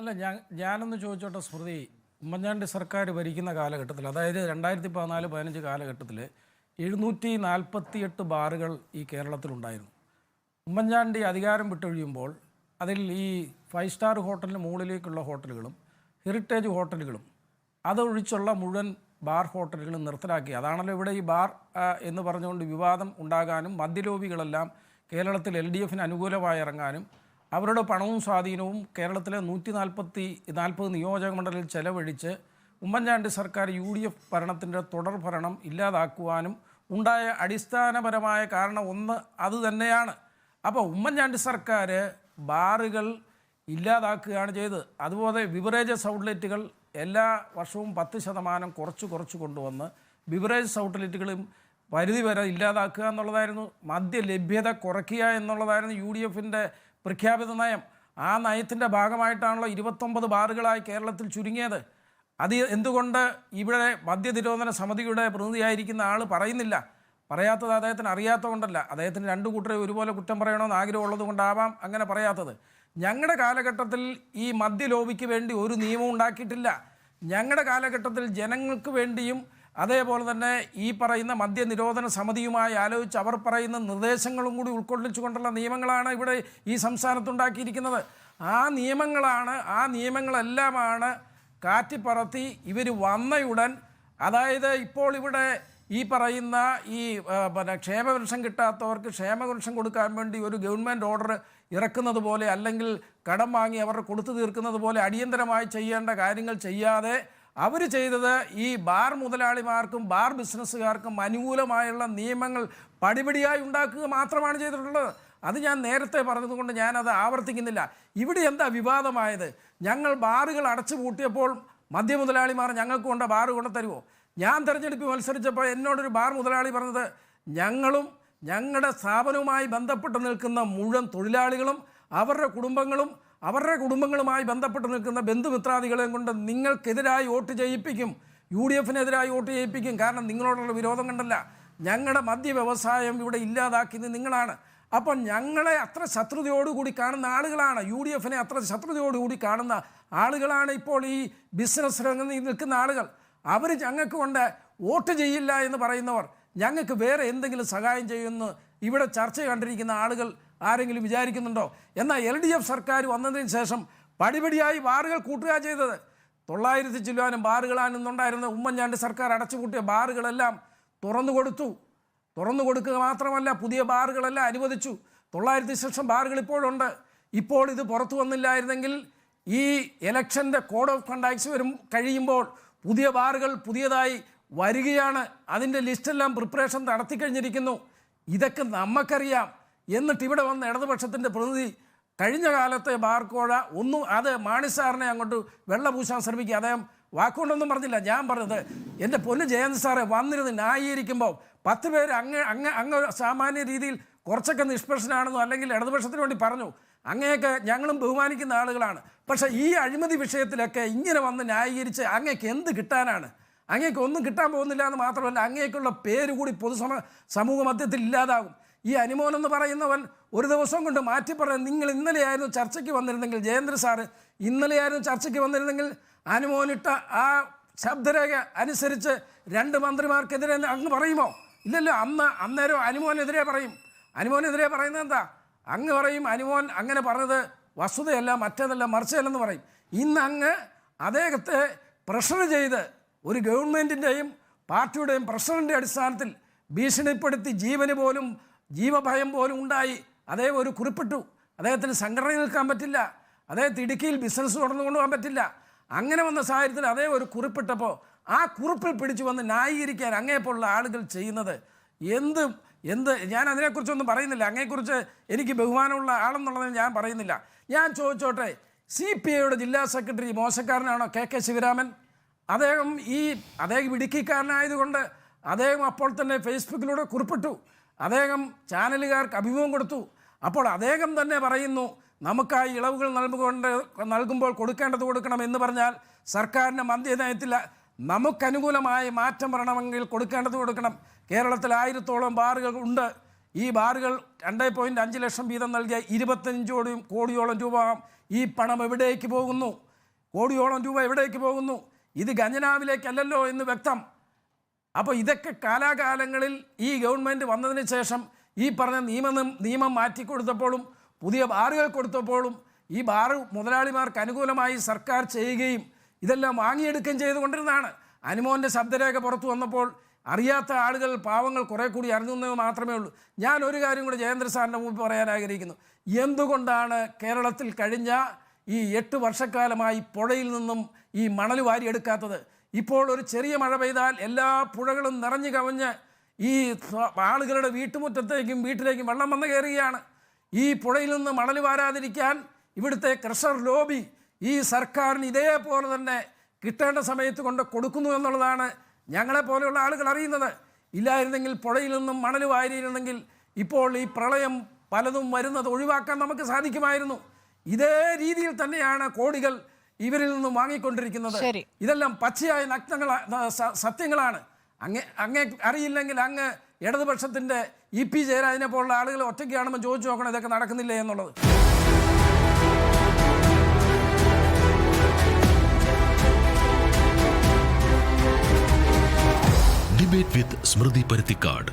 അല്ല ഞാൻ ഞാനൊന്ന് ചോദിച്ചോട്ടെ സ്മൃതി. ഉമ്മൻചാണ്ടി സർക്കാർ ഭരിക്കുന്ന കാലഘട്ടത്തിൽ അതായത് രണ്ടായിരത്തി പതിനാല് പതിനഞ്ച് കാലഘട്ടത്തിൽ എഴുന്നൂറ്റി നാൽപ്പത്തിയെട്ട് ബാറുകൾ ഈ കേരളത്തിലുണ്ടായിരുന്നു. ഉമ്മൻചാണ്ടി അധികാരം വിട്ടൊഴിയുമ്പോൾ അതിൽ ഈ ഫൈവ് സ്റ്റാർ ഹോട്ടലിന് മുകളിലേക്കുള്ള ഹോട്ടലുകളും ഹെറിറ്റേജ് ഹോട്ടലുകളും അതൊഴിച്ചുള്ള മുഴുവൻ ബാർ ഹോട്ടലുകളും നിർത്തലാക്കി. അതാണല്ലോ ഇവിടെ ഈ ബാർ എന്ന് പറഞ്ഞുകൊണ്ട് വിവാദം ഉണ്ടാകാനും മദ്യലോബികളെല്ലാം കേരളത്തിൽ എൽ ഡി എഫിന് അനുകൂലമായി ഇറങ്ങാനും അവരുടെ പണവും സ്വാധീനവും കേരളത്തിലെ നൂറ്റി നാൽപ്പത്തി നാൽപ്പത് നിയോജക മണ്ഡലത്തിൽ ചെലവഴിച്ച് ഉമ്മൻചാണ്ടി സർക്കാർ യു ഡി എഫ് ഭരണത്തിന്റെ തുടർ ഭരണം ഇല്ലാതാക്കുവാനും ഉണ്ടായ അടിസ്ഥാനപരമായ കാരണം ഒന്ന് അത് തന്നെയാണ്. അപ്പോൾ ഉമ്മൻചാണ്ടി സർക്കാർ ബാറുകൾ ഇല്ലാതാക്കുകയാണ് ചെയ്തത്. അതുപോലെ ബിവറേജസ് ഔട്ട്ലെറ്റുകൾ എല്ലാ വർഷവും പത്ത് ശതമാനം കുറച്ച് കുറച്ച് കൊണ്ടുവന്ന് ബിവറേജസ് ഔട്ട്ലെറ്റുകളും പരിധി വരെ ഇല്ലാതാക്കുക എന്നുള്ളതായിരുന്നു. മദ്യ ലഭ്യത കുറയ്ക്കുക എന്നുള്ളതായിരുന്നു യു ഡി എഫിന്റെ പ്രഖ്യാപിത നയം. ആ നയത്തിന്റെ ഭാഗമായിട്ടാണല്ലോ ഇരുപത്തൊമ്പത് ബാറുകളായി കേരളത്തിൽ ചുരുങ്ങിയത്. അത് എന്തുകൊണ്ട് ഇവിടെ മദ്യനിരോധന സമിതിയുടെ പ്രതിനിധിയായിരിക്കുന്ന ആൾ പറയുന്നില്ല? പറയാത്തത് അദ്ദേഹത്തിന് അറിയാത്തതുകൊണ്ടല്ല. അദ്ദേഹത്തിന് രണ്ടു കൂട്ടരെ ഒരുപോലെ കുറ്റം പറയണമെന്ന് ആഗ്രഹമുള്ളത് കൊണ്ടാവാം അങ്ങനെ പറയാത്തത്. ഞങ്ങളുടെ കാലഘട്ടത്തിൽ ഈ മദ്യലോബിക്ക് വേണ്ടി ഒരു നിയമം ഉണ്ടാക്കിയിട്ടില്ല. ഞങ്ങളുടെ കാലഘട്ടത്തിൽ ജനങ്ങൾക്ക് വേണ്ടിയും അതേപോലെ തന്നെ ഈ പറയുന്ന മദ്യനിരോധന സമിതിയുമായി ആലോചിച്ച് അവർ പറയുന്ന നിർദ്ദേശങ്ങളും കൂടി ഉൾക്കൊള്ളിച്ചുകൊണ്ടുള്ള നിയമങ്ങളാണ് ഇവിടെ ഈ സംസ്ഥാനത്തുണ്ടാക്കിയിരിക്കുന്നത്. ആ നിയമങ്ങളാണ് ആ നിയമങ്ങളെല്ലാമാണ് കാറ്റിപ്പറത്തി ഇവർ വന്നയുടൻ അതായത് ഇപ്പോൾ ഇവിടെ ഈ പറയുന്ന ഈ പിന്നെ ക്ഷേമപെൻഷൻ കിട്ടാത്തവർക്ക് ക്ഷേമപെൻഷൻ കൊടുക്കാൻ വേണ്ടി ഒരു ഗവൺമെന്റ് ഓർഡർ ഇറക്കുന്നത് പോലെ അല്ലെങ്കിൽ കടം വാങ്ങി അവർ കൊടുത്തു തീർക്കുന്നത് പോലെ അടിയന്തരമായി ചെയ്യേണ്ട കാര്യങ്ങൾ ചെയ്യാതെ അവർ ചെയ്തത് ഈ ബാർ മുതലാളിമാർക്കും ബാർ ബിസിനസ്സുകാർക്കും അനുകൂലമായുള്ള നിയമങ്ങൾ പടിപടിയായി ഉണ്ടാക്കുക മാത്രമാണ് ചെയ്തിട്ടുള്ളത്. അത് ഞാൻ നേരത്തെ പറഞ്ഞതുകൊണ്ട് ഞാനത് ആവർത്തിക്കുന്നില്ല. ഇവിടെ എന്താ വിവാദമായത്? ഞങ്ങൾ ബാറുകൾ അടച്ചു പൂട്ടിയപ്പോൾ മദ്യ മുതലാളിമാർ ഞങ്ങൾക്ക് കൊണ്ട ബാറ് കൊണ്ട് തരുമോ ഞാൻ തിരഞ്ഞെടുപ്പ് മത്സരിച്ചപ്പോൾ എന്നോടൊരു ബാർ മുതലാളി പറഞ്ഞത് ഞങ്ങളും ഞങ്ങളുടെ സ്ഥാപനവുമായി ബന്ധപ്പെട്ട് നിൽക്കുന്ന മുഴുവൻ തൊഴിലാളികളും അവരുടെ കുടുംബങ്ങളും അവരുടെ കുടുംബങ്ങളുമായി ബന്ധപ്പെട്ട് നിൽക്കുന്ന ബന്ധുമിത്രാദികളെയും കൊണ്ട് നിങ്ങൾക്കെതിരായി വോട്ട് ചെയ്യിപ്പിക്കും. യു ഡി എഫിനെതിരായി വോട്ട് ചെയ്യിപ്പിക്കും. കാരണം നിങ്ങളോടുള്ള വിരോധം കണ്ടല്ല. ഞങ്ങളുടെ മദ്യ വ്യവസായം ഇവിടെ ഇല്ലാതാക്കിയത് നിങ്ങളാണ്. അപ്പം ഞങ്ങളെ അത്ര ശത്രുതയോടുകൂടി കാണുന്ന ആളുകളാണ്. യു ഡി എഫിനെ അത്ര ശത്രുതയോടുകൂടി കാണുന്ന ആളുകളാണ് ഇപ്പോൾ ഈ ബിസിനസ് രംഗത്ത് നിൽക്കുന്ന ആളുകൾ. അവർ ഞങ്ങൾക്ക് കൊണ്ട് വോട്ട് ചെയ്യില്ല എന്ന് പറയുന്നവർ ഞങ്ങൾക്ക് വേറെ എന്തെങ്കിലും സഹായം ചെയ്യുമെന്ന് ഇവിടെ ചർച്ച കണ്ടിരിക്കുന്ന ആളുകൾ ആരെങ്കിലും വിചാരിക്കുന്നുണ്ടോ? എന്നാൽ എൽ ഡി എഫ് സർക്കാർ വന്നതിന് ശേഷം പടിപടിയായി ബാറുകൾ കൂട്ടുക ചെയ്തത്. തൊള്ളായിരത്തി ചില്ലുവാനും ബാറുകളാണെന്നുണ്ടായിരുന്ന ഉമ്മൻചാണ്ടി സർക്കാർ അടച്ചുപൂട്ടിയ ബാറുകളെല്ലാം തുറന്നു കൊടുത്തു. തുറന്നു കൊടുക്കുക മാത്രമല്ല പുതിയ ബാറുകളെല്ലാം അനുവദിച്ചു. തൊള്ളായിരത്തി ശേഷം ബാറുകൾ ഇപ്പോഴുണ്ട്. ഇപ്പോൾ ഇത് പുറത്തു വന്നില്ലായിരുന്നെങ്കിൽ ഈ ഇലക്ഷന്റെ കോഡ് ഓഫ് കണ്ടാക്ട്സ് വരും കഴിയുമ്പോൾ പുതിയ ബാറുകൾ പുതിയതായി വരികയാണ്. അതിന്റെ ലിസ്റ്റെല്ലാം പ്രിപ്പറേഷൻ നടത്തിക്കഴിഞ്ഞിരിക്കുന്നു ഇതൊക്കെ നമുക്കറിയാം എന്നിട്ട് ഇവിടെ വന്ന ഇടതുപക്ഷത്തിന്റെ പ്രതിനിധി കഴിഞ്ഞ കാലത്തെ ബാർക്കോഴ ഒന്നും അത് മാണിസാറിനെ അങ്ങോട്ട് വെള്ള പൂശാൻ ശ്രമിക്കുക. അദ്ദേഹം വാക്കുകൊണ്ടൊന്നും പറഞ്ഞില്ല. ഞാൻ പറഞ്ഞത് എന്റെ പൊന്ന് ജയന്ത് സാറെ വന്നിരുന്ന് ന്യായീകരിക്കുമ്പോൾ പത്ത് പേര് അങ്ങ് അങ്ങ് അങ്ങ് സാമാന്യ രീതിയിൽ കുറച്ചൊക്കെ നിഷ്പക്ഷനാണെന്നോ അല്ലെങ്കിൽ ഇടതുപക്ഷത്തിന് വേണ്ടി പറഞ്ഞു. അങ്ങയൊക്കെ ഞങ്ങളും ബഹുമാനിക്കുന്ന ആളുകളാണ്. പക്ഷേ ഈ അഴിമതി വിഷയത്തിലൊക്കെ ഇങ്ങനെ വന്ന് ന്യായീകരിച്ച് അങ്ങേക്ക് എന്ത് കിട്ടാനാണ്? അങ്ങേക്ക് ഒന്നും കിട്ടാൻ പോകുന്നില്ല എന്ന് മാത്രമല്ല അങ്ങേക്കുള്ള പേര് കൂടി പൊതുസമ സമൂഹ മധ്യത്തിൽ ഇല്ലാതാകും. ഈ അനുമോൻ എന്ന് പറയുന്നവൻ ഒരു ദിവസം കൊണ്ട് മാറ്റി പറയാൻ നിങ്ങൾ ഇന്നലെയായിരുന്നു ചർച്ചയ്ക്ക് വന്നിരുന്നെങ്കിൽ ജയേന്ദ്ര സാറ് ഇന്നലെയായിരുന്നു ചർച്ചയ്ക്ക് വന്നിരുന്നെങ്കിൽ അനുമോനിട്ട ആ ശബ്ദരേഖ അനുസരിച്ച് രണ്ട് മന്ത്രിമാർക്കെതിരെ അങ്ങ് പറയുമോ? ഇല്ലല്ലോ അന്ന് അന്നേരം അനുമോനെതിരെ പറയും. അനുമോനെതിരെ പറയുന്നത് എന്താ? അങ്ങ് പറയും അനുമോൻ അങ്ങനെ പറഞ്ഞത് വസ്തുതയല്ല മറ്റേതല്ല മറിച്ചതല്ലെന്ന് പറയും. ഇന്ന് അങ്ങ് അദ്ദേഹത്തെ പ്രഷർ ചെയ്ത് ഒരു ഗവൺമെന്റിന്റെയും പാർട്ടിയുടെയും പ്രഷറിന്റെ അടിസ്ഥാനത്തിൽ ഭീഷണിപ്പെടുത്തി ജീവന് പോലും ജീവഭയം പോലും ഉണ്ടായി. അദ്ദേഹം ഒരു കുറിപ്പിട്ടു. അദ്ദേഹത്തിന് സംഘടന നിൽക്കാൻ പറ്റില്ല. അദ്ദേഹത്തെ ഇടുക്കിയിൽ ബിസിനസ് തുടർന്നു കൊണ്ടുപോകാൻ പറ്റില്ല. അങ്ങനെ വന്ന സാഹചര്യത്തിൽ അദ്ദേഹം ഒരു കുറിപ്പിട്ടപ്പോൾ ആ കുറിപ്പിൽ പിടിച്ചു വന്ന് ന്യായീകരിക്കാൻ അങ്ങേപ്പോലുള്ള ആളുകൾ ചെയ്യുന്നത് എന്ത് എന്ത്? ഞാൻ അതിനെക്കുറിച്ചൊന്നും പറയുന്നില്ല. അങ്ങേക്കുറിച്ച് എനിക്ക് ബഹുമാനമുള്ള ആളെന്നുള്ളത് ഞാൻ പറയുന്നില്ല. ഞാൻ ചോദിച്ചോട്ടെ സി പി ഐയുടെ ജില്ലാ സെക്രട്ടറി മോശക്കാരനാണോ കെ കെ ശിവരാമൻ? അദ്ദേഹം ഈ അദ്ദേഹം ഇടുക്കിക്കാരനായതുകൊണ്ട് അദ്ദേഹം അപ്പോൾ തന്നെ ഫേസ്ബുക്കിലൂടെ കുറിപ്പിട്ടു. അദ്ദേഹം ചാനലുകാർക്ക് അഭിമുഖം കൊടുത്തു. അപ്പോൾ അദ്ദേഹം തന്നെ പറയുന്നു നമുക്കായി ഇളവുകൾ നൽകുകൊണ്ട് നൽകുമ്പോൾ കൊടുക്കേണ്ടത് കൊടുക്കണം എന്ന് പറഞ്ഞാൽ സർക്കാരിന്റെ മന്ദ്യനയത്തിൽ നമുക്കനുകൂലമായി മാറ്റം വരണമെങ്കിൽ കൊടുക്കേണ്ടത് കൊടുക്കണം. കേരളത്തിൽ ആയിരത്തോളം ബാറുകൾ ഉണ്ട്. ഈ ബാറുകൾ രണ്ട് പോയിന്റ് അഞ്ച് ലക്ഷം വീതം നൽകിയ ഇരുപത്തഞ്ചോടും കോടിയോളം രൂപ ഈ പണം എവിടേക്ക് പോകുന്നു? കോടിയോളം രൂപ എവിടേക്ക് പോകുന്നു? ഇത് ഖജനാവിലേക്കല്ലല്ലോ എന്ന് വ്യക്തം. അപ്പോൾ ഇതൊക്കെ കാലാകാലങ്ങളിൽ ഈ ഗവൺമെന്റ് വന്നതിന് ശേഷം ഈ പറഞ്ഞ നിയമം നിയമം മാറ്റിക്കൊടുത്തപ്പോഴും പുതിയ ബാറുകൾ കൊടുത്തപ്പോഴും ഈ ബാറ് മുതലാളിമാർക്ക് അനുകൂലമായി സർക്കാർ ചെയ്യുകയും ഇതെല്ലാം വാങ്ങിയെടുക്കുകയും ചെയ്തുകൊണ്ടിരുന്നതാണ്. അനുമോന്റെ ശബ്ദരേഖ പുറത്തു വന്നപ്പോൾ അറിയാത്ത ആളുകൾ പാവങ്ങൾ കുറേ കൂടി അറിഞ്ഞു എന്ന് മാത്രമേ ഉള്ളൂ. ഞാൻ ഒരു കാര്യം കൂടി ജയേന്ദ്ര സാറിന്റെ മുമ്പ് പറയാൻ ആഗ്രഹിക്കുന്നു. എന്തുകൊണ്ടാണ് കേരളത്തിൽ കഴിഞ്ഞ ഈ എട്ട് വർഷക്കാലമായി പുഴയിൽ നിന്നും ഈ മണൽ വാരിയെടുക്കാത്തത്? ഇപ്പോൾ ഒരു ചെറിയ മഴ പെയ്താൽ എല്ലാ പുഴകളും നിറഞ്ഞു കവിഞ്ഞ് ഈ ആളുകളുടെ വീട്ടുമുറ്റത്തേക്കും വീട്ടിലേക്കും വെള്ളം വന്ന് കയറുകയാണ്. ഈ പുഴയിൽ നിന്ന് മണൽ വാരാതിരിക്കാൻ ഇവിടുത്തെ ക്രഷർ ലോബി ഈ സർക്കാരിന് ഇതേപോലെ തന്നെ കിട്ടേണ്ട സമയത്ത് കൊണ്ട് കൊടുക്കുന്നു എന്നുള്ളതാണ് ഞങ്ങളെപ്പോലെയുള്ള ആളുകൾ അറിയുന്നത്. ഇല്ലായിരുന്നെങ്കിൽ പുഴയിൽ നിന്നും മണൽ വാരിയിരുന്നെങ്കിൽ ഇപ്പോൾ ഈ പ്രളയം പലതും വരുന്നത് ഒഴിവാക്കാൻ നമുക്ക് സാധിക്കുമായിരുന്നു. ഇതേ രീതിയിൽ തന്നെയാണ് കോടികൾ ഇവരിൽ നിന്നും വാങ്ങിക്കൊണ്ടിരിക്കുന്നത്. ഇതെല്ലാം പച്ചയായ നഗ്നങ്ങൾ സത്യങ്ങളാണ്. അങ്ങേ അങ്ങേ അറിയില്ലെങ്കിൽ അങ്ങ് ഇടതുപക്ഷത്തിന്റെ ഇ പി ജയരാജനെ പോലുള്ള ആളുകൾ ഒറ്റയ്ക്കാണെന്ന് ചോദിച്ചു നോക്കണം ഇതൊക്കെ നടക്കുന്നില്ല എന്നുള്ളത്. ഡിബേറ്റ് വിത്ത് സ്മൃതി പരുത്തിക്കാട്